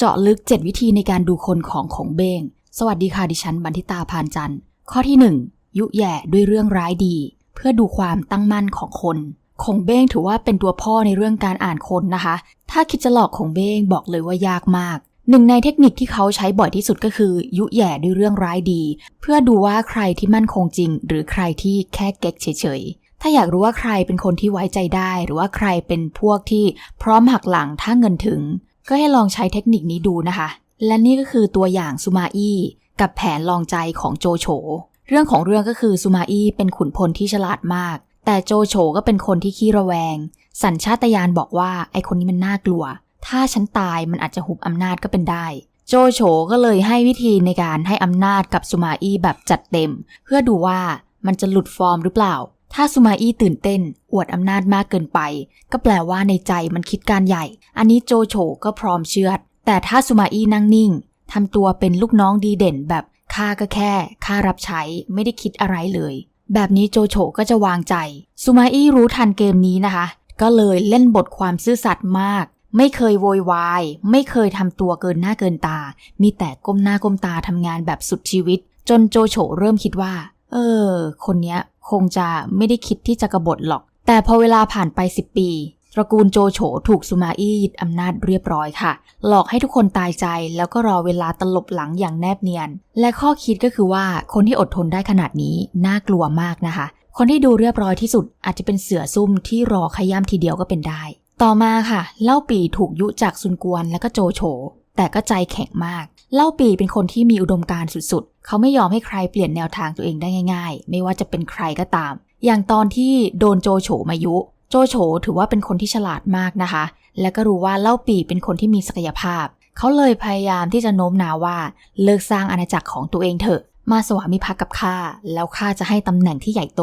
เจาะลึก 7 วิธีในการดูคนของของเบ้ง สวัสดีค่ะดิฉันบันทิตาพานจันทร์ ข้อที่ 1 ยุแย่ด้วยเรื่องร้ายดี เพื่อดูความตั้งมั่นของคนคงเบ้งถือว่าเป็นตัวพ่อในเรื่องการอ่านคนนะคะ ถ้าคิดจะหลอกคงเบ้งบอกเลยว่ายากมาก หนึ่งในเทคนิคที่เขาใช้บ่อยที่สุดก็คือ ยุแย่ด้วยเรื่องร้ายดี เพื่อดูว่าใครที่มั่นคงจริง หรือใครที่แค่เก๊กเฉยๆ ถ้าอยากรู้ว่าใครเป็นคนที่ไว้ใจได้ หรือว่าใครเป็นพวกที่พร้อมหักหลังถ้าเงินถึง ก็ให้ลองใช้เทคนิคนี้ดูนะคะ และนี่ก็คือตัวอย่างซูมาอี้กับแผนลองใจของโจโฉ เรื่องของเรื่องก็คือซูมาอี้เป็นขุนพลที่ฉลาดมาก แต่โจโฉก็เป็นคนที่ขี้ระแวง สัญชาตญาณบอกว่าไอคนนี้มันน่ากลัว ถ้าฉันตายมันอาจจะหุบอำนาจก็เป็นได้ โจโฉก็เลยให้วิธีในการให้อำนาจกับซูมาอี้แบบจัดเต็ม เพื่อดูว่ามันจะหลุดฟอร์มหรือเปล่า ถ้าซูมาอี้ตื่นเต้น อวดอำนาจมากเกินไป ก็แปลว่าในใจมันคิดการใหญ่ อันนี้โจโฉก็พร้อมเชื่อแต่ถ้าซูมาอี้นั่งนิ่งทำตัวเป็นลูกน้องดีเด่นแบบข้าก็แค่ข้ารับใช้ไม่ได้คิดอะไรเลย แบบนี้โจโฉก็จะวางใจซูมาอี้รู้ทันเกมนี้นะคะ ก็เลยเล่นบทความซื่อสัตย์มาก ไม่เคยโวยวาย ไม่เคยทำตัวเกินหน้าเกินตา มีแต่ก้มหน้าก้มตาทำงานแบบสุดชีวิต จนโจโฉเริ่มคิดว่า เออ คนเนี้ย คงจะไม่ได้คิดที่จะกบฏหรอก แต่พอเวลาผ่านไป 10 ปี ตระกูลโจโฉถูกซูมาอี้ยึดอำนาจเรียบร้อยค่ะ หลอกให้ทุกคนตายใจแล้วก็รอเวลาตลบหลังอย่างแนบเนียน และข้อคิดก็คือว่าคนที่อดทนได้ขนาดนี้น่ากลัวมากนะคะ คนที่ดูเรียบร้อยที่สุดอาจจะเป็นเสือซุ่มที่รอขย้ำทีเดียวก็เป็นได้ ต่อมาค่ะ เล่าปีถูกยุจากซุนกวนและก็โจโฉแต่ก็ใจแข็งมาก เล่าปีเป็นคนที่มีอุดมการณ์สุดๆ เขาไม่ยอมให้ใครเปลี่ยนแนวทางตัวเองได้ง่าย ๆ ไม่ว่าจะเป็นใครก็ตาม อย่างตอนที่โดนโจโฉมายุ โจโฉถือว่าเป็นคนที่ฉลาดมากนะคะ และก็รู้ว่าเล่าปีเป็นคนที่มีศักยภาพ เขาเลยพยายามที่จะโน้มน้าวว่า เลิกสร้างอาณาจักรของตัวเองเถอะ มาสวามิภักดิ์กับข้า แล้วข้าจะให้ตำแหน่งที่ใหญ่โต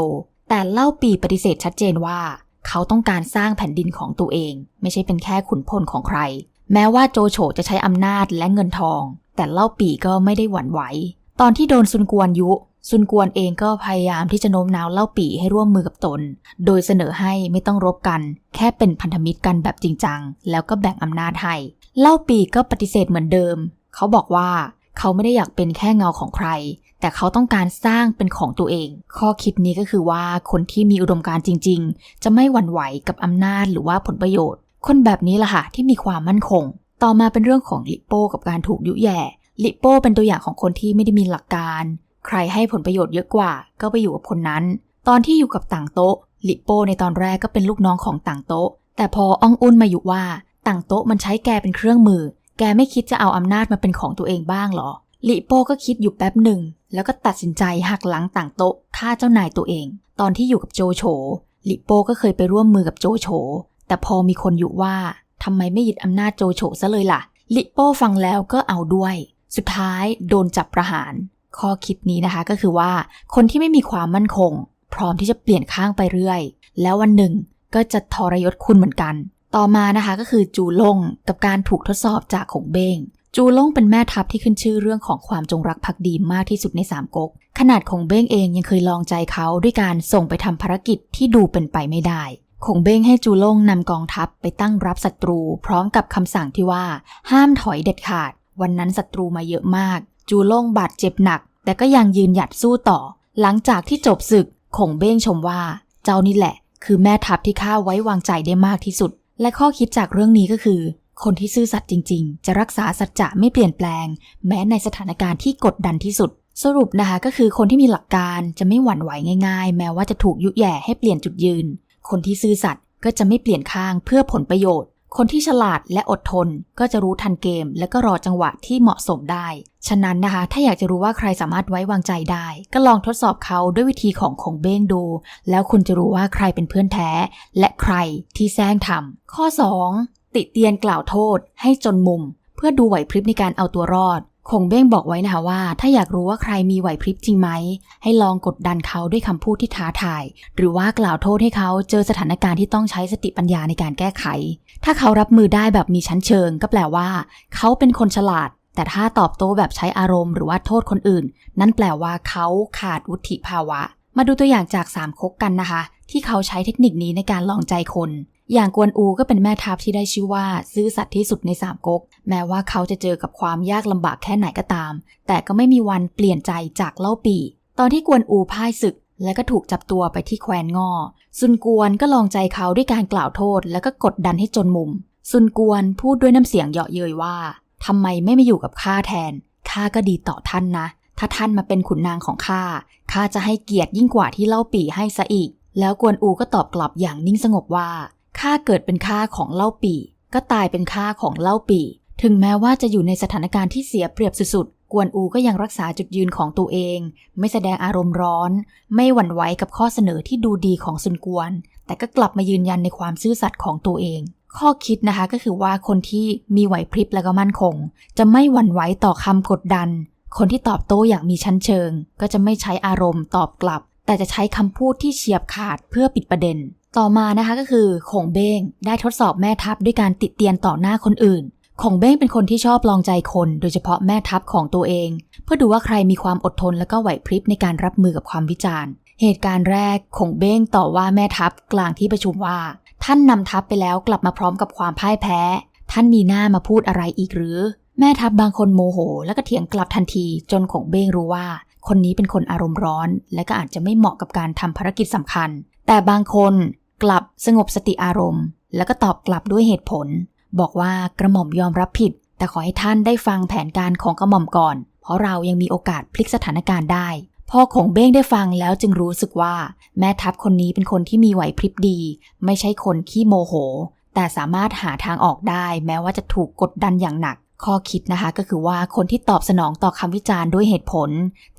แต่เล่าปีปฏิเสธชัดเจนว่า เขาต้องการสร้างแผ่นดินของตัวเอง ไม่ใช่เป็นแค่ขุนพลของใคร แม้ว่าโจโฉจะใช้อำนาจและเงินทอง แต่เล่าปีก็ไม่ได้หวั่นไหว ตอนที่โดนซุนกวนยุ ซุนกวนเองก็พยายามที่จะโน้มน้าวเล่าปีให้ร่วมมือกับตน โดยเสนอให้ไม่ต้องรบกัน แค่เป็นพันธมิตรกันแบบจริงจัง แล้วก็แบ่งอำนาจให้ เล่าปีก็ปฏิเสธเหมือนเดิม เขาบอกว่าเขาไม่ได้อยากเป็นแค่เงาของใคร แต่เขาต้องการสร้างเป็นของตัวเอง ข้อคิดนี้ก็คือว่าคนที่มีอุดมการณ์จริง ๆ จะไม่หวั่นไหวกับอำนาจหรือว่าผลประโยชน์ คนแบบนี้ล่ะค่ะที่มีความมั่นคง ต่อมาเป็นเรื่องของลิโป้กับการถูกยุแย่ลิโป้เป็นตัวอย่างของคนที่ไม่ได้มีหลักการ ใครให้ผลประโยชน์เยอะกว่า ก็ไปอยู่กับคนนั้น ตอนที่อยู่กับต่างโต๊ะลิโป้ในตอนแรกก็เป็นลูกน้องของต่างโต๊ะ แต่พออ้องอุ่นมาอยู่ว่า ต่างโต๊ะมันใช้แกเป็นเครื่องมือ แกไม่คิดจะเอาอำนาจมาเป็นของตัวเองบ้างหรอลิโป้ก็คิดอยู่แป๊บหนึ่ง แล้วก็ตัดสินใจหักหลังต่างโต๊ะฆ่าเจ้านายตัวเอง ตอนที่อยู่กับโจโฉลิโป้ก็เคยไปร่วมมือกับโจโฉแต่พอมีคนอยู่ว่า ทำไมไม่ยึดอำนาจโจโฉซะเลยล่ะ ลิโป้ฟังแล้วก็เอาด้วย สุดท้ายโดนจับประหาร ข้อคิดนี้นะคะก็คือว่า คนที่ไม่มีความมั่นคง พร้อมที่จะเปลี่ยนข้างไปเรื่อย แล้ววันหนึ่งก็จะทรยศคุณเหมือนกัน ต่อมานะคะก็คือจูล่งกับการถูกทดสอบจากขงเบ้งจูล่งเป็นแม่ทัพที่ขึ้นชื่อเรื่องของความจงรักภักดีมากที่สุดในสามก๊กขนาดขงเบ้งเองยังเคยลองใจเขาด้วยการส่งไปทำภารกิจที่ดูเป็นไปไม่ได้ ขงเบ้งให้จูล่งนำกองทัพไปตั้งรับศัตรู พร้อมกับคำสั่งที่ว่า ห้ามถอยเด็ดขาด วันนั้นศัตรูมาเยอะมาก จูล่งบาดเจ็บหนัก แต่ก็ยังยืนหยัดสู้ต่อ หลังจากที่จบศึกขงเบ้งชมว่า เจ้านี่แหละ คือแม่ทัพที่ข้าไว้วางใจได้มากที่สุด และข้อคิดจากเรื่องนี้ก็คือ คนที่ซื่อสัตย์จริง ๆ จะรักษาสัจจะไม่เปลี่ยนแปลง แม้ในสถานการณ์ที่กดดันที่สุดสรุปนะคะก็คือคนที่มีหลักการจะไม่หวั่นไหวง่ายๆ แม้ว่าจะถูกยุแย่ให้เปลี่ยนจุดยืน คนที่ซื่อสัตย์ก็จะไม่เปลี่ยนข้างเพื่อผลประโยชน์ คนที่ฉลาดและอดทนก็จะรู้ทันเกม และก็รอจังหวะที่เหมาะสมได้ ฉะนั้นนะคะ ถ้าอยากจะรู้ว่าใครสามารถไว้วางใจได้ ก็ลองทดสอบเขาด้วยวิธีของคงเบ้งดู แล้วคุณจะรู้ว่าใครเป็นเพื่อนแท้ และใครที่แซงทำข้อ 2. ติเตียนกล่าวโทษให้จนมุม เพื่อดูไหวพริบในการเอาตัวรอด คงเบ้งบอกไว้นะคะว่า ถ้าอยากรู้ว่าใครมีไหวพริบจริงไหม ให้ลองกดดันเขาด้วยคำพูดที่ท้าทาย หรือว่ากล่าวโทษให้เขาเจอสถานการณ์ที่ต้องใช้สติปัญญาในการแก้ไข ถ้าเขารับมือได้แบบมีชั้นเชิง ก็แปลว่า เขาเป็นคนฉลาด แต่ถ้าตอบโต้แบบใช้อารมณ์หรือว่าโทษคนอื่น นั่นแปลว่าเขาขาดวุฒิภาวะ มาดูตัวอย่างจากสามคกกันนะคะ ที่เขาใช้เทคนิคนี้ในการลองใจคน อย่างกวนอูก็เป็นแม่ทัพที่ได้ชื่อว่าซื่อสัตย์ที่สุดในสามก๊ก แม้ว่าเขาจะเจอกับความยากลำบากแค่ไหนก็ตาม แต่ก็ไม่มีวันเปลี่ยนใจจากเล่าปีตอนที่กวนอูพ่ายศึก และก็ถูกจับตัวไปที่แคว้นงอ ซุนกวนก็ลองใจเขาด้วยการกล่าวโทษ แล้วก็กดดันให้จนมุม ซุนกวนพูดด้วยน้ำเสียงเยาะเย้ยว่าทำไมไม่มาอยู่กับข้าแทนข้าก็ดีต่อท่านนะ ถ้าท่านมาเป็นขุนนางของข้าข้าจะให้เกียรติยิ่งกว่าที่เล่าปีให้ซะอีก แล้วกวนอูก็ตอบกลับอย่างนิ่งสงบว่า ข้าเกิดเป็นข้าของเล่าปีก็ตายเป็นข้าของเล่าปี ถึงแม้ว่าจะอยู่ในสถานการณ์ที่เสียเปรียบสุดๆ กวนอูก็ยังรักษาจุดยืนของตัวเอง ไม่แสดงอารมณ์ร้อน ไม่หวั่นไหวกับข้อเสนอที่ดูดีของซุนกวน แต่ก็กลับมายืนยันในความซื่อสัตย์ของตัวเอง ข้อคิดนะคะก็คือว่าคนที่มีไหวพริบและก็มั่นคง จะไม่หวั่นไหวต่อคำกดดัน คนที่ตอบโต้อย่างมีชั้นเชิง ก็จะไม่ใช้อารมณ์ตอบกลับ แต่จะใช้คำพูดที่เฉียบขาดเพื่อปิดประเด็น ต่อมานะคะก็คือขงเบ้งได้ทดสอบแม่ทัพด้วยการติดเตียนต่อหน้าคนอื่นขงเบ้งเป็นคนที่ชอบลองใจคน โดยเฉพาะแม่ทัพของตัวเอง เพื่อดูว่าใครมีความอดทนและก็ไหวพริบในการรับมือกับความวิจารณ์ เหตุการณ์แรกขงเบ้งต่อว่าแม่ทัพกลางที่ประชุมว่า ท่านนำทัพไปแล้วกลับมาพร้อมกับความพ่ายแพ้ ท่านมีหน้ามาพูดอะไรอีกหรือ แม่ทัพบางคนโมโห แล้วก็เถียงกลับทันทีจนขงเบ้งรู้ว่า คนนี้เป็นคนอารมณ์ร้อน และก็อาจจะไม่เหมาะกับการทำภารกิจสำคัญ แต่บางคน กลับสงบสติอารมณ์ แล้วก็ตอบกลับด้วยเหตุผล บอกว่ากระหม่อมยอมรับผิด แต่ขอให้ท่านได้ฟังแผนการของกระหม่อมก่อน เพราะเรายังมีโอกาสพลิกสถานการณ์ได้พ่อของเบ้งได้ฟังแล้วจึงรู้สึกว่า แม่ทัพคนนี้เป็นคนที่มีไหวพริบดี ไม่ใช่คนขี้โมโห แต่สามารถหาทางออกได้ แม้ว่าจะถูกกดดันอย่างหนัก ข้อคิดนะคะก็คือว่าคนที่ตอบสนองต่อคำวิจารณ์ด้วยเหตุผล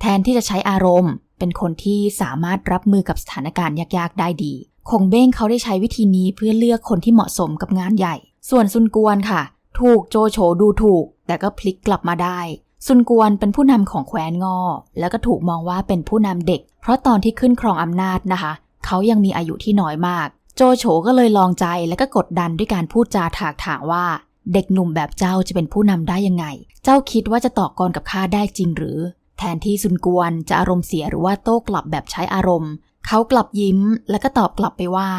แทนที่จะใช้อารมณ์ เป็นคนที่สามารถรับมือกับสถานการณ์ยากๆ ได้ดี คงเบ้งเขาได้ใช้วิธีนี้เพื่อเลือกคนที่เหมาะสมกับงานใหญ่ ส่วนซุนกวนค่ะ ถูกโจโฉดูถูก แต่ก็พลิกกลับมาได้ซุนกวนเป็นผู้นำของแคว้นงอ แล้วก็ถูกมองว่าเป็นผู้นำเด็ก เพราะตอนที่ขึ้นครองอำนาจนะคะ เขายังมีอายุที่น้อยมาก โจโฉก็เลยลองใจแล้วก็กดดันด้วยการพูดจาถากถางว่า เด็กหนุ่มแบบเจ้าจะเป็นผู้นำได้ยังไง เจ้าคิดว่าจะต่อกรกับข้าได้จริงหรือ แทนที่ซุนกวนจะอารมณ์เสียหรือว่าโต้กลับแบบใช้อารมณ์ เขากลับยิ้มแล้วก็ตอบกลับไปว่า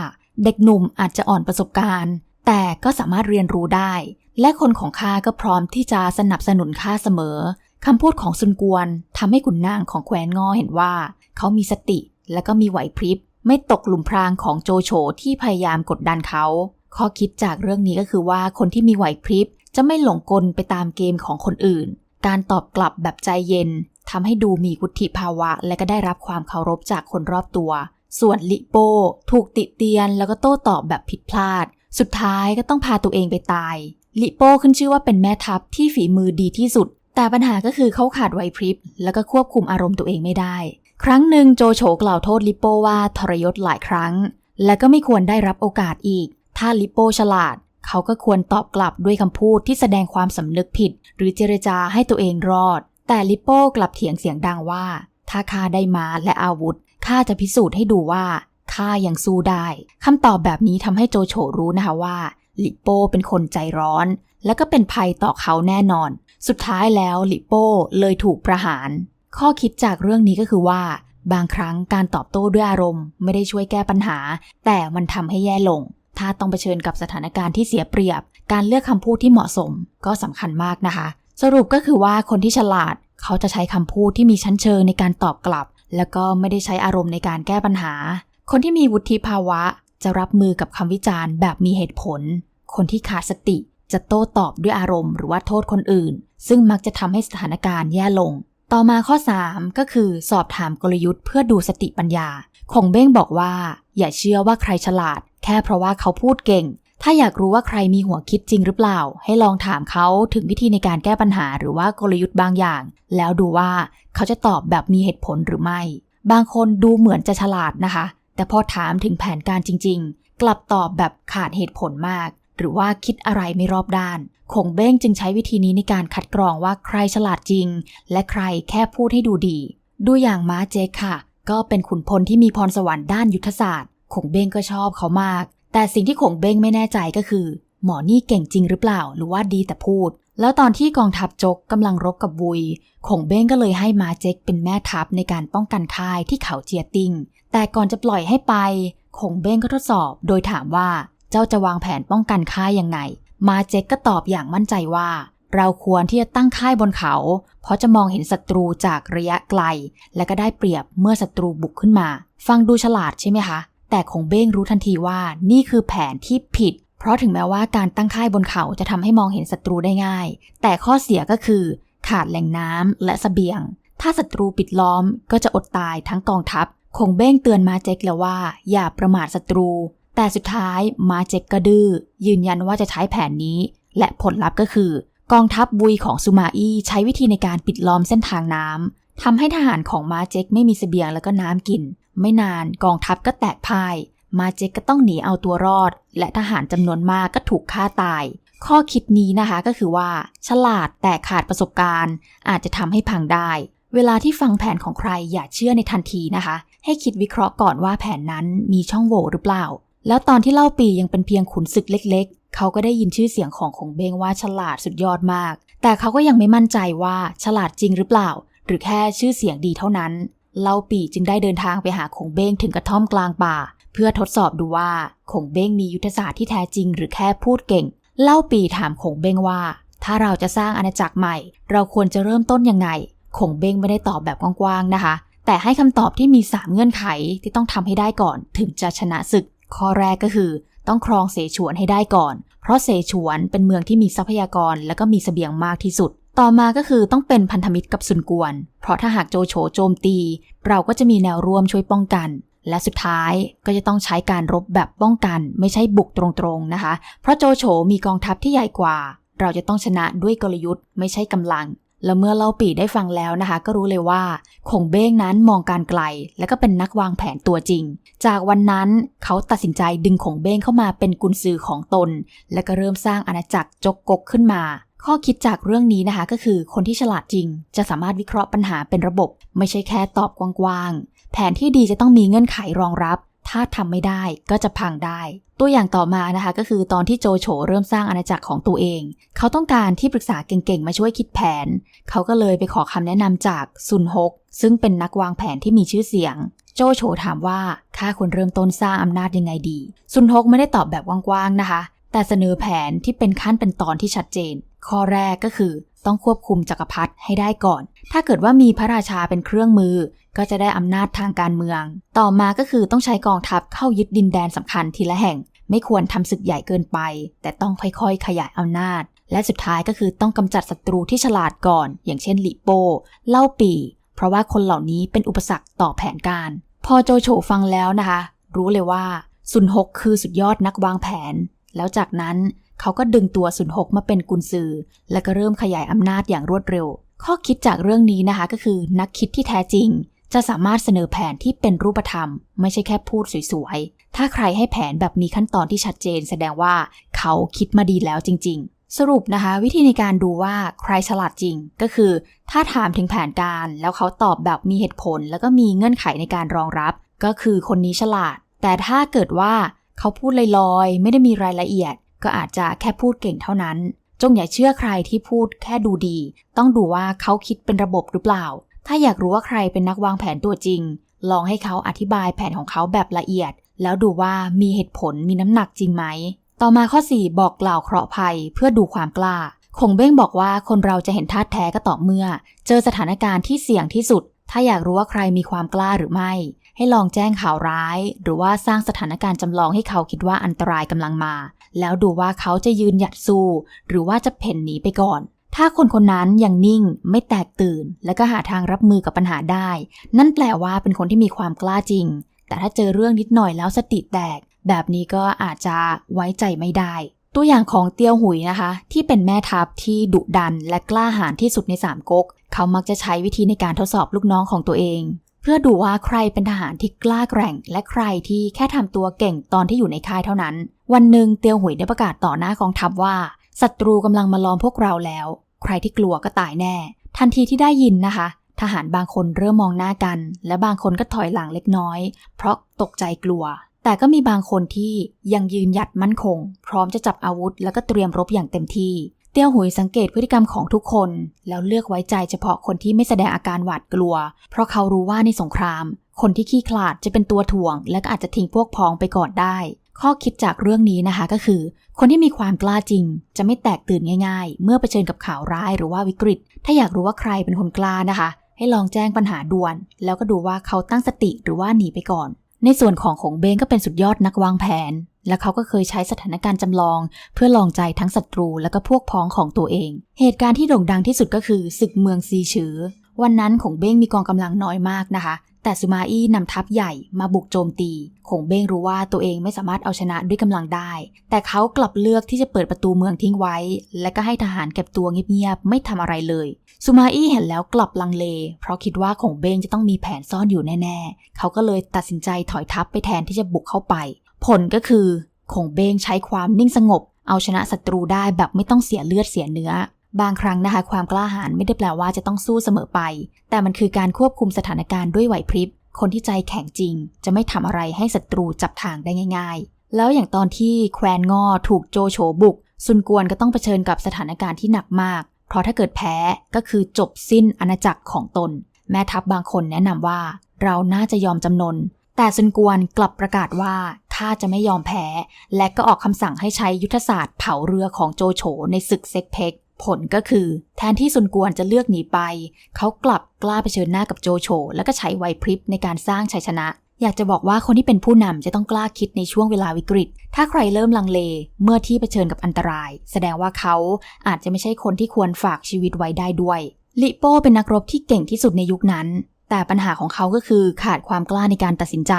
เด็กหนุ่มอาจจะอ่อนประสบการณ์ แต่ก็สามารถเรียนรู้ได้ และคนของข้าก็พร้อมที่จะสนับสนุนข้าเสมอคำพูดของซุนกวนทำให้ขุนนางของแคว้นงอเห็นว่า เขามีสติและก็มีไหวพริบ ไม่ตกหลุมพรางของโจโฉที่พยายามกดดันเขา ข้อคิดจากเรื่องนี้ก็คือว่าคนที่มีไหวพริบจะไม่หลงกลไปตามเกมของคนอื่น การตอบกลับแบบใจเย็น ทำให้ดูมีวุฒิภาวะ และก็ได้รับความเคารพจากคนรอบตัว ส่วนลิโป ถูกติเตียนแล้วก็โต้ตอบแบบผิดพลาด สุดท้ายก็ต้องพาตัวเองไปตาย ลิโปขึ้นชื่อว่าเป็นแม่ทัพที่ฝีมือดีที่สุด แต่ปัญหาก็คือเขาขาดไหวพริบ แล้วก็ควบคุมอารมณ์ตัวเองไม่ได้ ครั้งหนึ่งโจโฉกล่าวโทษลิโปว่าทรยศหลายครั้ง และก็ไม่ควรได้รับโอกาสอีก ถ้าลิโปฉลาดเขาก็ควรตอบกลับด้วยคำพูดที่แสดงความสำนึกผิด หรือเจรจาให้ตัวเองรอด แต่ลิปโป้กลับเถียงเสียงดังว่า ถ้าข้าได้มาและอาวุธข้าจะพิสูจน์ให้ดูว่าข้ายังสู้ได้คำตอบแบบนี้ทำให้โจโฉรู้นะคะว่าลิปโป้เป็นคนใจร้อน และก็เป็นภัยต่อเขาแน่นอน สุดท้ายแล้วลิปโป้เลยถูกประหาร ข้อคิดจากเรื่องนี้ก็คือว่า บางครั้งการตอบโต้ด้วยอารมณ์ ไม่ได้ช่วยแก้ปัญหา แต่มันทำให้แย่ลง ถ้าต้องเผชิญกับสถานการณ์ที่เสียเปรียบ การเลือกคำพูดที่เหมาะสมก็สำคัญมากนะคะ สรุปก็คือว่าคนที่ฉลาดเขาจะใช้คำพูดที่มีชั้นเชิงในการตอบกลับ แล้วก็ไม่ได้ใช้อารมณ์ในการแก้ปัญหา คนที่มีวุฒิภาวะ จะรับมือกับคำวิจารณ์แบบมีเหตุผล คนที่ขาดสติจะโต้ตอบด้วยอารมณ์หรือว่าโทษคนอื่น ซึ่งมักจะทำให้สถานการณ์แย่ลง ต่อมาข้อ 3 ก็คือสอบถามกลยุทธ์เพื่อดูสติปัญญาคงเบ้งบอกว่า อย่าเชื่อว่าใครฉลาด แค่เพราะว่าเขาพูดเก่ง ถ้าอยากรู้ว่าใครมีหัวคิดจริงหรือเปล่า ให้ลองถามเขาถึงวิธีในการแก้ปัญหาหรือว่ากลยุทธ์บางอย่าง แล้วดูว่าเขาจะตอบแบบมีเหตุผลหรือไม่ บางคนดูเหมือนจะฉลาดนะคะ แต่พอถามถึงแผนการจริง ๆ กลับตอบแบบขาดเหตุผลมาก หรือว่าคิดอะไรไม่รอบด้านคงเบ้งจึงใช้วิธีนี้ในการคัดกรองว่าใครฉลาดจริง และใครแค่พูดให้ดูดี ดูอย่างม้าเจคค่ะ ก็เป็นขุนพลที่มีพรสวรรค์ด้านยุทธศาสตร์คงเบ้งก็ชอบเขามาก แต่สิ่งที่ขงเบ้งไม่แน่ใจก็คือ หมอนี่เก่งจริงหรือเปล่า หรือว่าดีแต่พูด แล้วตอนที่กองทัพจกกำลังรบกับวุย ขงเบ้งก็เลยให้มาเจ็กเป็นแม่ทัพในการป้องกันค่ายที่เขาเจียติง แต่ก่อนจะปล่อยให้ไป ขงเบ้งก็ทดสอบ โดยถามว่าเจ้าจะวางแผนป้องกันค่ายยังไง มาเจ็กก็ตอบอย่างมั่นใจว่า เราควรที่จะตั้งค่ายบนเขา เพราะจะมองเห็นศัตรูจากระยะไกล และก็ได้เปรียบเมื่อศัตรูบุกขึ้นมา ฟังดูฉลาดใช่ไหมคะ แต่คงเบ้งรู้ทันทีว่านี่คือแผนที่ผิด เพราะถึงแม้ว่าการตั้งค่ายบนเขาจะทำให้มองเห็นศัตรูได้ง่าย แต่ข้อเสียก็คือ ขาดแหล่งน้ำและสเสบียง ถ้าศัตรูปิดล้อมก็จะอดตายทั้งกองทัพ คงเบ้งเตือนมาเจ็กแล้วว่า อย่าประมาทศัตรู แต่สุดท้ายมาเจ็กก็ดื้อยืนยันว่าจะใช้แผนนี้ และผลลัพธ์ก็คือ กองทัพบุยของซูมาอี้ใช้วิธีในการปิดล้อมเส้นทางน้ำทำให้ทหารของมาเจ็กไม่มีเสบียงแล้วก็น้ำกิน ไม่นานกองทัพก็แตกพ่าย มาเจกก็ต้องหนีเอาตัวรอด และทหารจำนวนมากก็ถูกฆ่าตาย ข้อคิดนี้นะคะก็คือว่า ฉลาดแต่ขาดประสบการณ์ อาจจะทำให้พังได้ เวลาที่ฟังแผนของใครอย่าเชื่อในทันทีนะคะ ให้คิดวิเคราะห์ก่อนว่าแผนนั้นมีช่องโหว่หรือเปล่า แล้วตอนที่เล่าปียังเป็นเพียงขุนศึกเล็กๆเขาก็ได้ยินชื่อเสียงของคงเบงว่าฉลาดสุดยอดมาก แต่เขาก็ยังไม่มั่นใจว่าฉลาดจริงหรือเปล่า หรือแค่ชื่อเสียงดีเท่านั้น เล่าปีจึงได้เดินทางไปหาคงเบ้งถึงกระท่อมกลางป่า เพื่อทดสอบดูว่าคงเบ้งมียุทธศาสตร์ที่แท้จริง หรือแค่พูดเก่ง เล่าปีถามคงเบ้งว่า ถ้าเราจะสร้างอาณาจักรใหม่ เราควรจะเริ่มต้นยังไงคงเบ้งไม่ได้ตอบแบบกว้างๆนะคะ แต่ให้คำตอบที่มี 3 เงื่อนไขที่ต้องทำให้ได้ก่อน ถึงจะชนะศึก ข้อแรกก็คือ ต้องครองเสฉวนให้ได้ก่อน เพราะเสฉวนเป็นเมืองที่มีทรัพยากรและก็มีเสบียงมากที่สุด ต่อมาก็คือต้องเป็นพันธมิตรกับซุนกวน เพราะถ้าหากโจโฉโจมตี เราก็จะมีแนวร่วมช่วยป้องกัน และสุดท้ายก็จะต้องใช้การรบแบบป้องกัน ไม่ใช่บุกตรงๆนะคะ เพราะโจโฉมีกองทัพที่ใหญ่กว่า เราจะต้องชนะด้วยกลยุทธ์ ไม่ใช่กำลัง แล้วเมื่อเล่าปีได้ฟังแล้วนะคะ ก็รู้เลยว่าคงเบ้งนั้นมองการไกล และก็เป็นนักวางแผนตัวจริง จากวันนั้นเขาตัดสินใจดึงคงเบ้งเข้ามาเป็นกุญซือของตน และก็เริ่มสร้างอาณาจักรจกกกขึ้นมา ข้อคิดจากเรื่องนี้นะคะก็คือคนที่ฉลาดจริง จะสามารถวิเคราะห์ปัญหาเป็นระบบ ไม่ใช่แค่ตอบกว้างๆ แผนที่ดีจะต้องมีเงื่อนไขรองรับ ถ้าทำไม่ได้ก็จะพังได้ ตัวอย่างต่อมานะคะก็คือตอนที่โจโฉเริ่มสร้างอาณาจักรของตัวเอง เขาต้องการที่ปรึกษาเก่งๆ มาช่วยคิดแผน เขาก็เลยไปขอคำแนะนำจากซุนฮก ซึ่งเป็นนักวางแผนที่มีชื่อเสียงโจโฉถามว่าข้าควรเริ่มต้นสร้างอำนาจยังไงดี ซุนฮกไม่ได้ตอบแบบกว้างๆนะคะ แต่เสนอแผนที่เป็นขั้นเป็นตอนที่ชัดเจน ข้อแรกก็คือต้องควบคุมจักรพรรดิให้ได้ก่อน ถ้าเกิดว่ามีพระราชาเป็นเครื่องมือ ก็จะได้อำนาจทางการเมือง ต่อมาก็คือต้องใช้กองทัพเข้ายึดดินแดนสำคัญทีละแห่ง ไม่ควรทำศึกใหญ่เกินไป แต่ต้องค่อยๆ ขยายอำนาจ และสุดท้ายก็คือต้องกำจัดศัตรูที่ฉลาดก่อน อย่างเช่นหลีโป้เล่าปี เพราะว่าคนเหล่านี้เป็นอุปสรรคต่อแผนการ พอโจโฉฟังแล้วนะคะ รู้เลยว่าซุนฮกคือสุดยอดนักวางแผน แล้วจากนั้น เขาก็ดึงตัวซุนฮกมาเป็นกุนซือ และก็เริ่มขยายอำนาจอย่างรวดเร็ว ข้อคิดจากเรื่องนี้นะคะก็คือนักคิดที่แท้จริง จะสามารถเสนอแผนที่เป็นรูปธรรม ไม่ใช่แค่พูดสวยๆ ถ้าใครให้แผนแบบมีขั้นตอนที่ชัดเจน แสดงว่าเขาคิดมาดีแล้วจริง ๆสรุปนะคะวิธีในการดูว่าใครฉลาดจริง ก็คือ ถ้าถามถึงแผนการแล้วเขาตอบแบบมีเหตุผล แล้วก็มีเงื่อนไขในการรองรับ ก็คือคนนี้ฉลาด แต่ถ้าเกิดว่าเขาพูดลอยๆ ไม่ได้มีรายละเอียด ก็อาจจะแค่พูดเก่งเท่านั้น จงอย่าเชื่อใครที่พูดแค่ดูดี ต้องดูว่าเขาคิดเป็นระบบหรือเปล่า ถ้าอยากรู้ว่าใครเป็นนักวางแผนตัวจริง ลองให้เขาอธิบายแผนของเขาแบบละเอียด แล้วดูว่ามีเหตุผลมีน้ำหนักจริงไหม ต่อมาข้อ 4 บอกกล่าวเคราะห์ภัยเพื่อดูความกล้าคงเบ้งบอกว่าคนเราจะเห็นท่าแท้ก็ต่อเมื่อ เจอสถานการณ์ที่เสี่ยงที่สุด ถ้าอยากรู้ว่าใครมีความกล้าหรือไม่ ให้ลองแจ้งข่าวร้าย หรือว่าสร้างสถานการณ์จำลองให้เขาคิดว่าอันตรายกำลังมา แล้วดูว่าเขาจะยืนหยัดสู้ หรือว่าจะเพ่นหนีไปก่อน ถ้าคนคนนั้นยังนิ่งไม่แตกตื่น และก็หาทางรับมือกับปัญหาได้ นั่นแปลว่าเป็นคนที่มีความกล้าจริง แต่ถ้าเจอเรื่องนิดหน่อยแล้วสติแตก แบบนี้ก็อาจจะไว้ใจไม่ได้ตัวอย่างของเตียวหุยนะคะ ที่เป็นแม่ทัพที่ดุดันและกล้าหาญที่สุดในสามก๊กเขามักจะใช้วิธีในการทดสอบลูกน้องของตัวเอง พื่อดูว่าใครเป็นทหารที่กล้าแกร่ง และใครที่แค่ทำตัวเก่งตอนที่อยู่ในค่ายเท่านั้น วันหนึ่งเตียวหุยได้ประกาศต่อหน้ากองทัพว่าศัตรูกำลังมาล้อมพวกเราแล้ว ใครที่กลัวก็ตายแน่ ทันทีที่ได้ยินนะคะ ทหารบางคนเริ่มมองหน้ากัน และบางคนก็ถอยหลังเล็กน้อย เพราะตกใจกลัว แต่ก็มีบางคนที่ยังยืนหยัดมั่นคง พร้อมจะจับอาวุธ แล้วก็เตรียมรบอย่างเต็มที่ เตี้ยวหุยสังเกตพฤติกรรมของทุกคน แล้วเลือกไว้ใจเฉพาะคนที่ไม่แสดงอาการหวาดกลัว เพราะเขารู้ว่าในสงคราม คนที่ขี้ขลาดจะเป็นตัวถ่วง และก็อาจจะทิ้งพวกพ้องไปก่อนได้ ข้อคิดจากเรื่องนี้นะคะก็คือ คนที่มีความกล้าจริง จะไม่แตกตื่นง่าย ๆ เมื่อเผชิญกับข่าวร้ายหรือว่าวิกฤต ถ้าอยากรู้ว่าใครเป็นคนกล้านะคะ ให้ลองแจ้งปัญหาด่วน แล้วก็ดูว่าเขาตั้งสติหรือว่าหนีไปก่อน ในส่วนของของเบงก็เป็นสุดยอดนักวางแผน และเขาก็เคยใช้สถานการณ์จำลอง เพื่อลองใจทั้งศัตรูและก็พวกพ้องของตัวเอง เหตุการณ์ที่โด่งดังที่สุดก็คือศึกเมืองซีฉือ วันนั้นของเบ้งมีกองกำลังน้อยมากนะคะ แต่ซูมาอี้นำทัพใหญ่มาบุกโจมตีคงเบ้งรู้ว่าตัวเองไม่สามารถเอาชนะด้วยกำลังได้ แต่เขากลับเลือกที่จะเปิดประตูเมืองทิ้งไว้ และก็ให้ทหารเก็บตัวเงียบๆไม่ทำอะไรเลยซูมาอี้เห็นแล้วกลับลังเล เพราะคิดว่าคงเบ้งจะต้องมีแผนซ่อนอยู่แน่ ๆ เขาก็เลยตัดสินใจถอยทัพไปแทนที่จะบุกเข้าไป ผลก็คือคงเบ้งใช้ความนิ่งสงบ เอาชนะศัตรูได้แบบไม่ต้องเสียเลือดเสียเนื้อ บางครั้งนะคะ ความกล้าหาญไม่ได้แปลว่าจะต้องสู้เสมอไป แต่มันคือการควบคุมสถานการณ์ด้วยไหวพริบ คนที่ใจแข็งจริง จะไม่ทำอะไรให้ศัตรูจับทางได้ง่าย ๆ แล้วอย่างตอนที่แควนงอถูกโจโฉบุก ซุนกวนก็ต้องเผชิญกับสถานการณ์ที่หนักมาก เพราะถ้าเกิดแพ้ก็คือจบสิ้นอาณาจักรของตน แม่ทัพบางคนแนะนำว่า เราน่าจะยอมจำนนแต่ซุนกวนกลับประกาศว่า ข้าจะไม่ยอมแพ้ และก็ออกคำสั่งให้ใช้ยุทธศาสตร์เผาเรือของโจโฉในศึกเซ็กเพกผลก็คือ แทนที่ซุนกวนจะเลือกหนีไป เขากลับกล้าเผชิญหน้ากับโจโฉแล้วก็ใช้ไหวพริบในการสร้างชัยชนะ อยากจะบอกว่าคนที่เป็นผู้นำจะต้องกล้าคิดในช่วงเวลาวิกฤต ถ้าใครเริ่มลังเลเมื่อที่เผชิญกับอันตราย แสดงว่าเขาอาจจะไม่ใช่คนที่ควรฝากชีวิตไว้ได้ด้วยลิโป้เป็นนักรบที่เก่งที่สุดในยุคนั้น แต่ปัญหาของเขาก็คือขาดความกล้าในการตัดสินใจ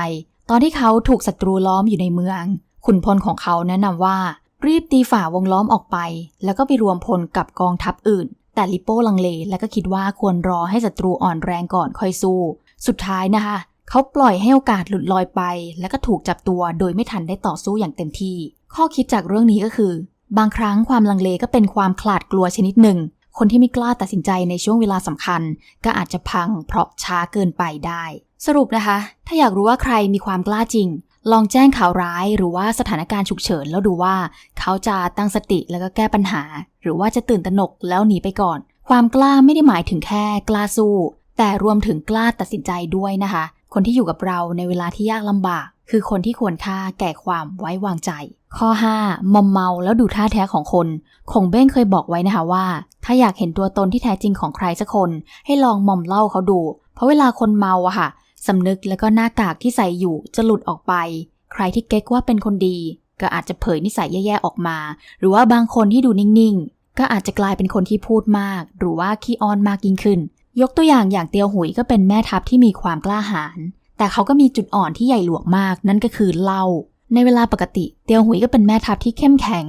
ตอนที่เขาถูกศัตรูล้อมอยู่ในเมือง ขุนพลของเขาแนะนำว่า รีบตีฝ่าวงล้อมออกไป แล้วก็ไปรวมพลกับกองทัพอื่น แต่ลิโป้ลังเลและก็คิดว่าควรรอให้ศัตรูอ่อนแรงก่อนค่อยสู้สุดท้ายนะคะ เขาปล่อยให้โอกาสหลุดลอยไป แล้วก็ถูกจับตัวโดยไม่ทันได้ต่อสู้อย่างเต็มที่ ข้อคิดจากเรื่องนี้ก็คือ บางครั้งความลังเลก็เป็นความขลาดกลัวชนิดหนึ่ง คนที่ไม่กล้าตัดสินใจในช่วงเวลาสำคัญ ก็อาจจะพังเพราะช้าเกินไปได้ สรุปนะคะ ถ้าอยากรู้ว่าใครมีความกล้าจริง ลองแจ้งข่าวร้ายหรือว่าสถานการณ์ฉุกเฉินแล้วดูว่า เขาจะตั้งสติแล้วก็แก้ปัญหา หรือว่าจะตื่นตระหนกแล้วหนีไปก่อน ความกล้าไม่ได้หมายถึงแค่กล้าสู้ แต่รวมถึงกล้าตัดสินใจด้วยนะคะ คนที่อยู่กับเราในเวลาที่ยากลำบาก คือคนที่ควรค่าแก่ความไว้วางใจ ข้อ 5. มอมเมาแล้วดูท่าแท้ของคนคงเบ้งเคยบอกไว้นะคะว่า ถ้าอยากเห็นตัวตนที่แท้จริงของใครสักคน ให้ลองมอมเล่าเขาดู เพราะเวลาคนเมาอะค่ะ สำนึกแล้วก็หน้ากากที่ใส่อยู่จะหลุดออกไป ใครที่เก๊กว่าเป็นคนดี ก็อาจจะเผยนิสัยแย่ๆออกมา หรือว่าบางคนที่ดูนิ่งๆ ก็อาจจะกลายเป็นคนที่พูดมาก หรือว่าขี้อ้อนมากยิ่งขึ้น ยกตัวอย่างอย่างเตียวหุยก็เป็นแม่ทัพที่มีความกล้าหาญแต่เขาก็มีจุดอ่อนที่ใหญ่หลวงมากนั่นก็คือเหล้าในเวลาปกติเตียวหุยก็เป็นแม่ทัพที่เข้มแข็ง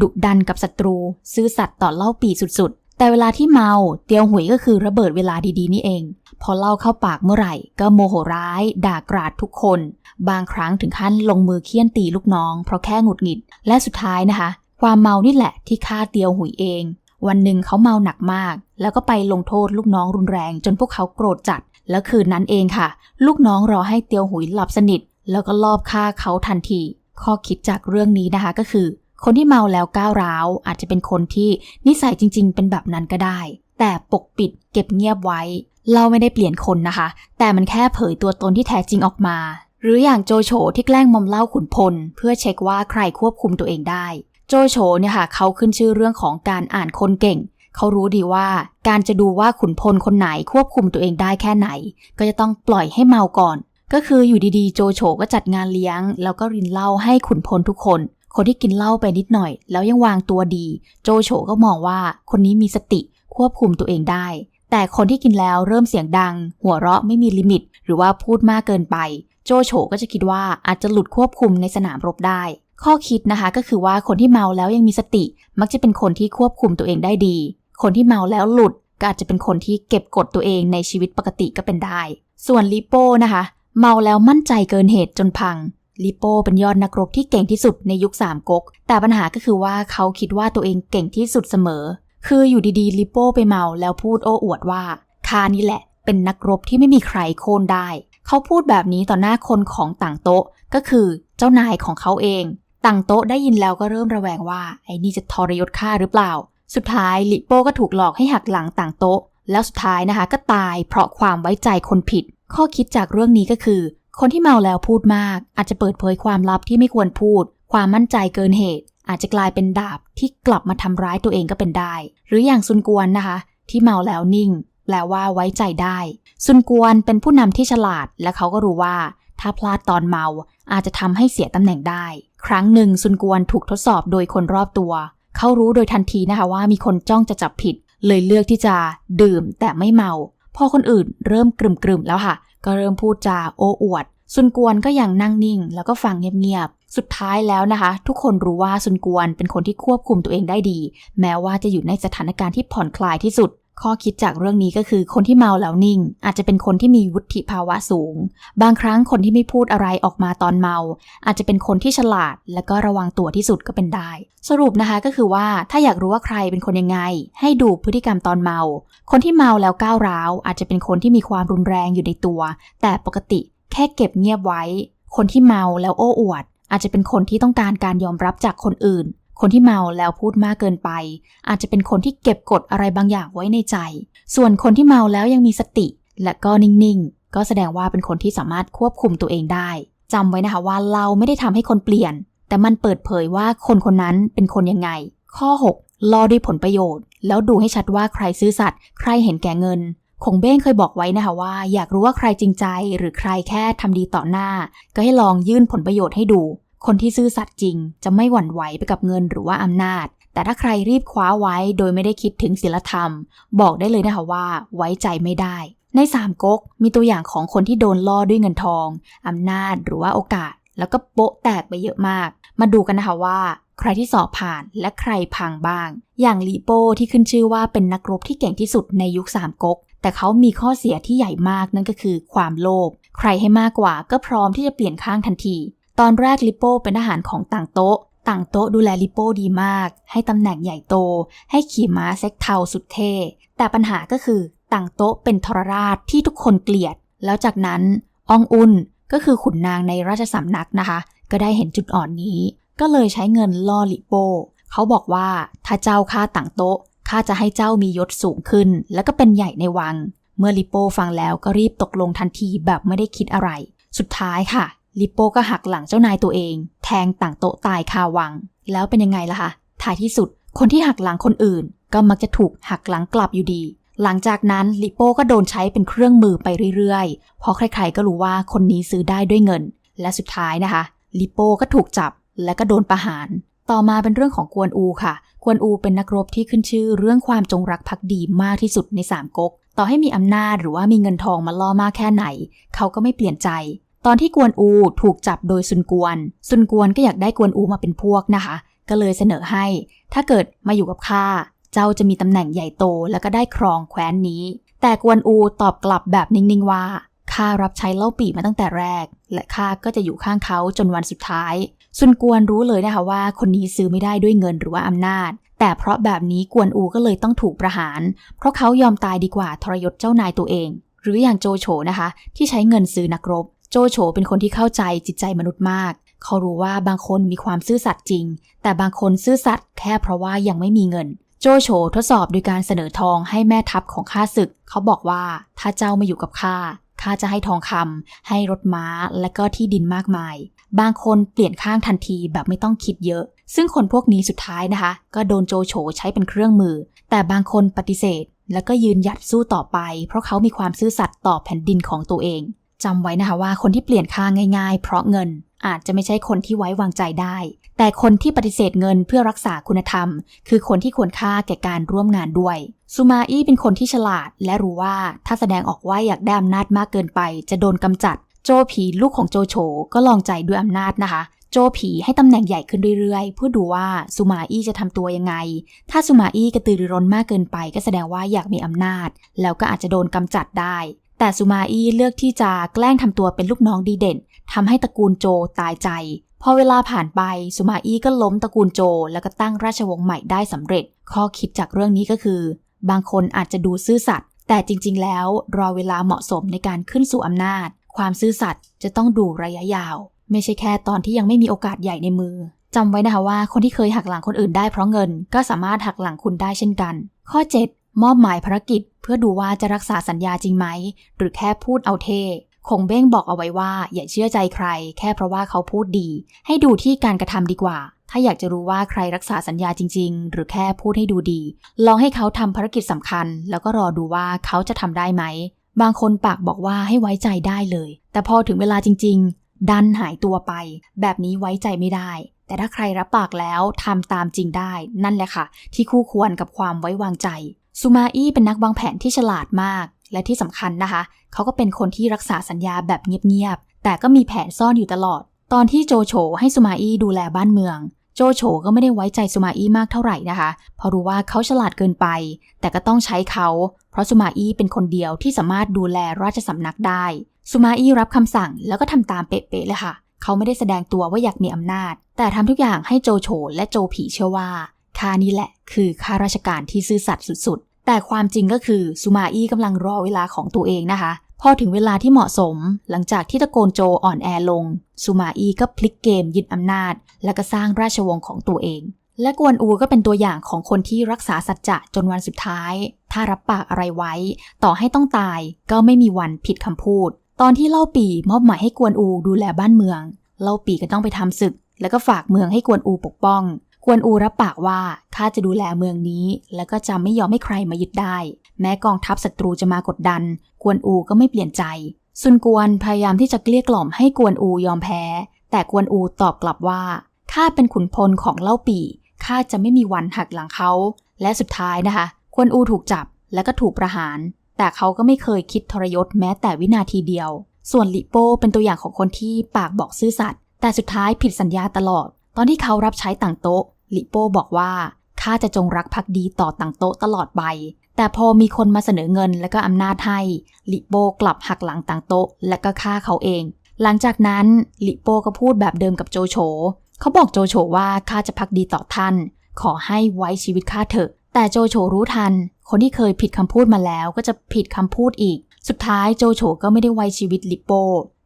ดุดันกับศัตรู ซื่อสัตย์ต่อเล่าปีสุด แต่เวลาที่เมาเตียวหุยก็คือระเบิดเวลาดีๆนี่เอง พอเล่าเข้าปากเมื่อไหร่ ก็โมโหร้าย ด่ากราดทุกคน บางครั้งถึงขั้นลงมือเคี่ยนตีลูกน้อง เพราะแค่หงุดหงิด และสุดท้ายนะคะ ความเมานี่แหละที่ฆ่าเตียวหุยเอง วันหนึ่งเขาเมาหนักมาก แล้วก็ไปลงโทษลูกน้องรุนแรง จนพวกเขาโกรธจัด แล้วคืนนั้นเองค่ะ ลูกน้องรอให้เตียวหุยหลับสนิท แล้วก็ลอบฆ่าเขาทันที ข้อคิดจากเรื่องนี้นะคะก็คือ คนที่เมาแล้วก้าวร้าว อาจจะเป็นคนที่นิสัยจริง ๆ เป็นแบบนั้นก็ได้ แต่ปกปิดเก็บเงียบไว้ เราไม่ได้เปลี่ยนคนนะคะ แต่มันแค่เผยตัวตนที่แท้จริงออกมา หรืออย่างโจโฉที่แกล้งมอมเหล้าขุนพล เพื่อเช็คว่าใครควบคุมตัวเองได้ โจโฉเนี่ยค่ะเขาขึ้นชื่อเรื่องของการอ่านคนเก่งเขารู้ดีว่าการจะดูว่าขุนพลคนไหนควบคุมตัวเองได้แค่ไหน ก็จะต้องปล่อยให้เมาก่อน ก็คืออยู่ดีๆ โจโฉก็จัดงานเลี้ยง แล้วก็รินเหล้าให้ขุนพลทุกคน คนที่กินเหล้าไปนิดหน่อย แล้วยังวางตัวดี โจโฉก็มองว่าคนนี้มีสติควบคุมตัวเองได้ แต่คนที่กินแล้วเริ่มเสียงดัง หัวเราะไม่มีลิมิต หรือว่าพูดมากเกินไป โจโฉก็จะคิดว่าอาจจะหลุดควบคุมในสนามรบได้ ข้อคิดนะคะก็คือว่าคนที่เมาแล้วยังมีสติ มักจะเป็นคนที่ควบคุมตัวเองได้ดี คนที่เมาแล้วหลุดก็อาจจะเป็นคนที่เก็บกดตัวเองในชีวิตปกติก็เป็นได้ ส่วนลิโป้นะคะ เมาแล้วมั่นใจเกินเหตุจนพัง ลิโปเป็นยอดนักรบที่เก่งที่สุดในยุคสามก๊ก แต่ปัญหาก็คือว่าเขาคิดว่าตัวเองเก่งที่สุดเสมอ คืออยู่ดีๆลิโปไปเมาแล้วพูดโอ้อวดว่าข้านี่แหละ เป็นนักรบที่ไม่มีใครโค่นได้ เขาพูดแบบนี้ต่อหน้าคนของต่างโต๊ะ ก็คือเจ้านายของเขาเอง ต่างโต๊ะได้ยินแล้วก็เริ่มระแวงว่า ไอ้นี่จะทรยศข้าหรือเปล่า สุดท้ายลิโปก็ถูกหลอกให้หักหลังต่างโต๊ะ แล้วสุดท้ายนะคะก็ตายเพราะความไว้ใจคนผิด ข้อคิดจากเรื่องนี้ก็คือ คนที่เมาแล้วพูดมาก อาจจะเปิดเผยความลับที่ไม่ควรพูด ความมั่นใจเกินเหตุ อาจจะกลายเป็นดาบที่กลับมาทำร้ายตัวเองก็เป็นได้ หรืออย่างซุนกวนนะคะ ที่เมาแล้วนิ่ง แปลว่าไว้ใจได้ ซุนกวนเป็นผู้นำที่ฉลาด และเขาก็รู้ว่า ถ้าพลาดตอนเมา อาจจะทำให้เสียตำแหน่งได้ ครั้งหนึ่งซุนกวนถูกทดสอบโดยคนรอบตัว เขารู้โดยทันทีนะคะว่ามีคนจ้องจะจับผิด เลยเลือกที่จะดื่มแต่ไม่เมา พอคนอื่นเริ่มกลุ่มๆแล้วค่ะ ก็เริ่มพูดจาโอ้อวด ซุนกวนก็ยังนั่งนิ่ง แล้วก็ฟังเงียบๆ สุดท้ายแล้วนะคะ ทุกคนรู้ว่าซุนกวนเป็นคนที่ควบคุมตัวเองได้ดี แม้ว่าจะอยู่ในสถานการณ์ที่ผ่อนคลายที่สุด ข้อคิดจากเรื่องนี้ก็คือคนที่เมาแล้วนิ่ง อาจจะเป็นคนที่มีวุฒิภาวะสูง บางครั้งคนที่ไม่พูดอะไรออกมาตอนเมา อาจจะเป็นคนที่ฉลาด และก็ระวังตัวที่สุดก็เป็นได้ สรุปนะคะก็คือว่าถ้าอยากรู้ว่าใครเป็นคนยังไง ให้ดูพฤติกรรมตอนเมา คนที่เมาแล้วก้าวร้าว อาจจะเป็นคนที่มีความรุนแรงอยู่ในตัว แต่ปกติแค่เก็บเงียบไว้ คนที่เมาแล้วโอ้อวด อาจจะเป็นคนที่ต้องการการยอมรับจากคนอื่น คนที่เมาแล้วพูดมากเกินไป อาจจะเป็นคนที่เก็บกดอะไรบางอย่างไว้ในใจ ส่วนคนที่เมาแล้วยังมีสติ และก็นิ่งๆ ก็แสดงว่าเป็นคนที่สามารถควบคุมตัวเองได้จำไว้นะคะว่าเราไม่ได้ทำให้คนเปลี่ยน แต่มันเปิดเผยว่าคนคนนั้นเป็นคนยังไง ข้อ6ล่อด้วยผลประโยชน์ แล้วดูให้ชัดว่าใครซื่อสัตย์ใครเห็นแก่เงินคงเบ้งเคยบอกไว้นะคะว่า อยากรู้ว่าใครจริงใจ หรือใครแค่ทำดีต่อหน้า ก็ให้ลองยื่นผลประโยชน์ให้ดู คนที่ซื่อสัตย์จริง จะไม่หวั่นไหวไปกับเงินหรือว่าอำนาจ แต่ถ้าใครรีบคว้าไว้โดยไม่ได้คิดถึงศีลธรรม บอกได้เลยนะคะว่าไว้ใจไม่ได้ ในสามก๊กมีตัวอย่างของคนที่โดนล่อด้วยเงินทองอำนาจหรือว่าโอกาส แล้วก็โป๊ะแตกไปเยอะมาก มาดูกันนะคะว่า ใครที่สอบผ่านและใครพังบ้าง อย่างลีโป้ที่ขึ้นชื่อว่าเป็นนักรบที่เก่งที่สุดในยุคสามก๊กแต่เขามีข้อเสียที่ใหญ่มากนั่นก็คือความโลภ ใครให้มากกว่าก็พร้อมที่จะเปลี่ยนข้างทันที ตอนแรกลิโป้เป็นทหารของต่างโต๊ะ ต่างโต๊ะดูแลลิโป้ดีมาก ให้ตำแหน่งใหญ่โต ให้ขี่ม้าเซ็กเทาสุดเท่ แต่ปัญหาก็คือต่างโต๊ะเป็นทรราชที่ทุกคนเกลียด แล้วจากนั้นอองอุนก็คือขุนนางในราชสำนักนะคะ ก็ได้เห็นจุดอ่อนนี้ ก็เลยใช้เงินล่อลิโป้เขาบอกว่าถ้าเจ้าฆ่าต่างโต๊ะข้าจะให้เจ้ามียศสูงขึ้น แล้วก็เป็นใหญ่ในวัง เมื่อลิโป้ฟังแล้วก็รีบตกลงทันทีแบบไม่ได้คิดอะไร สุดท้ายค่ะ ลิโป้ก็หักหลังเจ้านายตัวเอง แทงต่างโต๊ะตายคาวัง แล้วเป็นยังไงล่ะคะท้ายที่สุด คนที่หักหลังคนอื่น ก็มักจะถูกหักหลังกลับอยู่ดี หลังจากนั้นลิโป้ก็โดนใช้เป็นเครื่องมือไปเรื่อยๆ เพราะใครๆก็รู้ว่าคนนี้ซื้อได้ด้วยเงิน และสุดท้ายนะคะลิโป้ก็ถูกจับและก็โดนประหาร ต่อมาเป็นเรื่องของกวนอูค่ะ กวนอูเป็นนักรบที่ขึ้นชื่อเรื่องความจงรักภักดีมากที่สุดในสามก๊กต่อให้มีอำนาจหรือว่ามีเงินทองมาล่อมากแค่ไหน เขาก็ไม่เปลี่ยนใจ ตอนที่กวนอูถูกจับโดยซุนกวน ซุนกวนก็อยากได้กวนอูมาเป็นพวกนะคะ ก็เลยเสนอให้ ถ้าเกิดมาอยู่กับข้า เจ้าจะมีตำแหน่งใหญ่โตแล้วก็ได้ครองแคว้นนี้ แต่กวนอูตอบกลับแบบนิ่งๆว่าข้ารับใช้เล่าปีมาตั้งแต่แรก และข้าก็จะอยู่ข้างเขาจนวันสุดท้าย ซุนกวนรู้เลยนะคะว่า คนนี้ซื้อไม่ได้ด้วยเงินหรือว่าอำนาจ แต่เพราะแบบนี้กวนอูก็เลยต้องถูกประหาร เพราะเขายอมตายดีกว่าทรยศเจ้านายตัวเอง หรืออย่างโจโฉนะคะ ที่ใช้เงินซื้อนักรบ โจโฉเป็นคนที่เข้าใจจิตใจมนุษย์มาก เขารู้ว่าบางคนมีความซื่อสัตย์จริง แต่บางคนซื่อสัตย์แค่เพราะว่ายังไม่มีเงิน โจโฉทดสอบโดยการเสนอทองให้แม่ทัพของข้าศึก เขาบอกว่าถ้าเจ้ามาอยู่กับข้าข้าจะให้ทองคำให้รถม้าและก็ที่ดินมากมาย บางคนเปลี่ยนข้างทันทีแบบไม่ต้องคิดเยอะ ซึ่งคนพวกนี้สุดท้ายนะคะ ก็โดนโจโฉใช้เป็นเครื่องมือ แต่บางคนปฏิเสธ แล้วก็ยืนหยัดสู้ต่อไป เพราะเขามีความซื่อสัตย์ต่อแผ่นดินของตัวเอง จำไว้นะคะว่าคนที่เปลี่ยนข้างง่าย ๆ เพราะเงินอาจจะไม่ใช่คนที่ไว้วางใจได้ แต่คนที่ปฏิเสธเงินเพื่อรักษาคุณธรรม คือคนที่ควรค่าแก่การร่วมงานด้วย ซูมาอี้เป็นคนที่ฉลาด และรู้ว่าถ้าแสดงออกว่าอยากได้อำนาจมากเกินไป จะโดนกำจัด โจผีลูกของโจโฉก็ลองใจด้วยอำนาจนะคะ โจผีให้ตำแหน่งใหญ่ขึ้นเรื่อยๆ เพื่อดูว่าซูมาอี้จะทำตัวยังไง ถ้าซูมาอี้กระตือรือร้นมากเกินไป ก็แสดงว่าอยากมีอำนาจ แล้วก็อาจจะโดนกำจัดได้ แต่ซูมาอี้เลือกที่จะแกล้งทำตัวเป็นลูกน้องดีเด่นทำให้ตระกูลโจตายใจ พอเวลาผ่านไปซูมาอี้ก็ล้มตระกูลโจ แล้วก็ตั้งราชวงศ์ใหม่ได้สำเร็จ ข้อคิดจากเรื่องนี้ก็คือ บางคนอาจจะดูซื่อสัตย์แต่จริง ๆ แล้วรอเวลาเหมาะสมในการขึ้นสู่อำนาจ ความซื่อสัตย์จะต้องดูระยะยาว ไม่ใช่แค่ตอนที่ยังไม่มีโอกาสใหญ่ในมือจำไว้นะคะว่าคนที่เคยหักหลังคนอื่นได้เพราะเงิน ก็สามารถหักหลังคุณได้เช่นกัน ข้อ 7 มอบหมายภารกิจ เพื่อดูว่าจะรักษาสัญญาจริงไหม หรือแค่พูดเอาเท่คงเบ้งบอกเอาไว้ว่า อย่าเชื่อใจใคร แค่เพราะว่าเขาพูดดี ให้ดูที่การกระทำดีกว่า ถ้าอยากจะรู้ว่าใครรักษาสัญญาจริง ๆ หรือแค่พูดให้ดูดี ลองให้เขาทำภารกิจสำคัญ แล้วก็รอดูว่าเขาจะทำได้ไหม บางคนปากบอกว่าให้ไว้ใจได้เลย แต่พอถึงเวลาจริง ๆ ดันหายตัวไป แบบนี้ไว้ใจไม่ได้ แต่ถ้าใครรับปากแล้วทำตามจริงได้ นั่นแหละค่ะ ที่คู่ควรกับความไว้วางใจ ซูมาอี้เป็นนักวางแผนที่ฉลาดมาก และที่สำคัญนะคะ เขาก็เป็นคนที่รักษาสัญญาแบบเงียบๆ แต่ก็มีแผนซ่อนอยู่ตลอด ตอนที่โจโฉให้ซูมาอี้ดูแลบ้านเมือง โจโฉก็ไม่ได้ไว้ใจซูมาอี้มากเท่าไหร่นะคะ เพราะรู้ว่าเขาฉลาดเกินไป แต่ก็ต้องใช้เขา เพราะซูมาอี้เป็นคนเดียวที่สามารถดูแลราชสำนักได้ซูมาอี้รับคำสั่งแล้วก็ทำตามเป๊ะๆเลยค่ะ เขาไม่ได้แสดงตัวว่าอยากมีอำนาจ แต่ทำทุกอย่างให้โจโฉและโจผีเชื่อว่า ข้านี่แหละ คือข้าราชการที่ซื่อสัตย์สุดๆ แต่ความจริงก็คือซูมาอี้กำลังรอเวลาของตัวเองนะคะ พอถึงเวลาที่เหมาะสม หลังจากที่ตะโกนโจอ่อนแอลงซูมาอี้ก็พลิกเกมยึดอำนาจ และก็สร้างราชวงศ์ของตัวเองและกวนอูก็เป็นตัวอย่างของคนที่รักษาสัจจะจนวันสุดท้าย ถ้ารับปากอะไรไว้ ต่อให้ต้องตายก็ไม่มีวันผิดคำพูด ตอนที่เล่าปีมอบหมายให้กวนอูดูแลบ้านเมือง เล่าปีก็ต้องไปทำศึก แล้วก็ฝากเมืองให้กวนอูปกป้อง กวนอูรับปากว่าข้าจะดูแลเมืองนี้ แล้วก็จะไม่ยอมให้ใครมายึดได้ แม้กองทัพศัตรูจะมากดดัน กวนอูก็ไม่เปลี่ยนใจ ซุนกวนพยายามที่จะเกลี้ยกล่อมให้กวนอูยอมแพ้ แต่กวนอูตอบกลับว่าข้าเป็นขุนพลของเล่าปีข้าจะไม่มีวันหักหลังเขา และสุดท้ายนะคะ กวนอูถูกจับแล้วก็ถูกประหาร แต่เขาก็ไม่เคยคิดทรยศแม้แต่วินาทีเดียว ส่วนลิโป้เป็นตัวอย่างของคนที่ปากบอกซื่อสัตย์แต่สุดท้ายผิดสัญญาตลอด ตอนที่เขารับใช้ต่างโต๊ะ ลิโป้บอกว่าข้าจะจงรักภักดีต่อต่างโต๊ะตลอดไป แต่พอมีคนมาเสนอเงินและก็อำนาจให้ลิโป้กลับหักหลังต่างโต๊ะและก็ฆ่าเขาเอง หลังจากนั้นลิโป้ก็พูดแบบเดิมกับโจโฉเขาบอกโจโฉว่าข้าจะพักดีต่อท่าน ขอให้ไว้ชีวิตข้าเถอะ แต่โจโฉรู้ทัน คนที่เคยผิดคำพูดมาแล้วก็จะผิดคำพูดอีก สุดท้ายโจโฉก็ไม่ได้ไว้ชีวิตลิโป้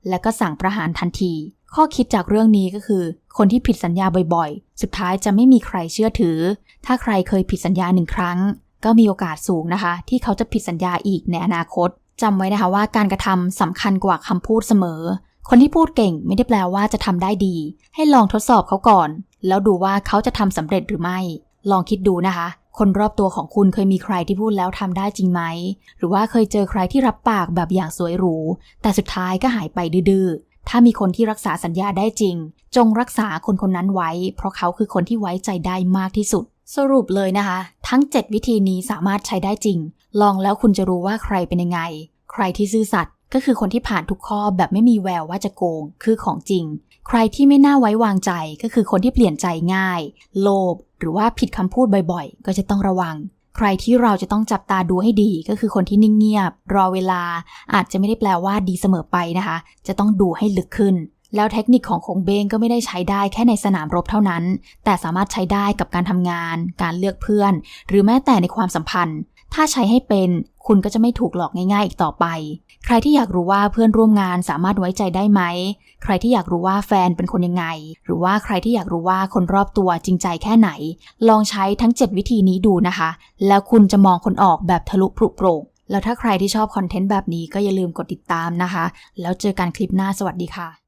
และก็สั่งประหารทันที ข้อคิดจากเรื่องนี้ก็คือ คนที่ผิดสัญญาบ่อยๆ สุดท้ายจะไม่มีใครเชื่อถือ ถ้าใครเคยผิดสัญญาหนึ่งครั้ง ก็มีโอกาสสูงนะคะ ที่เขาจะผิดสัญญาอีกในอนาคตจำไว้นะคะว่าการกระทำสำคัญกว่าคำพูดเสมอ คนที่พูดเก่งไม่ได้แปลว่าจะทำได้ดี ให้ลองทดสอบเขาก่อน แล้วดูว่าเขาจะทำสำเร็จหรือไม่ ลองคิดดูนะคะ คนรอบตัวของคุณเคยมีใครที่พูดแล้วทำได้จริงไหม หรือว่าเคยเจอใครที่รับปากแบบอย่างสวยหรู แต่สุดท้ายก็หายไปดื้อ ถ้ามีคนที่รักษาสัญญาได้จริง จงรักษาคนคนนั้นไว้ เพราะเขาคือคนที่ไว้ใจได้มากที่สุด สรุปเลยนะคะ ทั้ง 7 วิธีนี้สามารถใช้ได้จริง ลองแล้วคุณจะรู้ว่าใครเป็นยังไง ใครที่ซื่อสัตย์ก็คือคนที่ผ่านทุกข้อแบบไม่มีแววว่าจะโกง คือของจริง ใครที่ไม่น่าไว้วางใจก็คือคนที่เปลี่ยนใจง่าย โลภหรือว่าผิดคำพูดบ่อยๆ ก็จะต้องระวัง ใครที่เราจะต้องจับตาดูให้ดีก็คือคนที่นิ่งเงียบ รอเวลาอาจจะไม่ได้แปลว่าดีเสมอไปนะคะ จะต้องดูให้ลึกขึ้น แล้วเทคนิคของคงเบงก็ไม่ได้ใช้ได้แค่ในสนามรบเท่านั้น แต่สามารถใช้ได้กับการทำงาน การเลือกเพื่อน หรือแม้แต่ในความสัมพันธ์ ถ้าใช้ให้เป็น คุณก็จะไม่ถูกหลอกง่าย ๆ อีกต่อไป ใครที่อยากรู้ว่าเพื่อนร่วมงานสามารถไว้ใจได้ไหม ใครที่อยากรู้ว่าแฟนเป็นคนยังไง หรือว่าใครที่อยากรู้ว่าคนรอบตัวจริงใจแค่ไหน ลองใช้ทั้ง 7 วิธีนี้ดูนะคะ แล้วคุณจะมองคนออกแบบทะลุปรุโปร่งแล้วถ้าใครที่ชอบคอนเทนต์แบบนี้ก็อย่าลืมกดติดตามนะคะ แล้วเจอกันคลิปหน้าสวัสดีค่ะ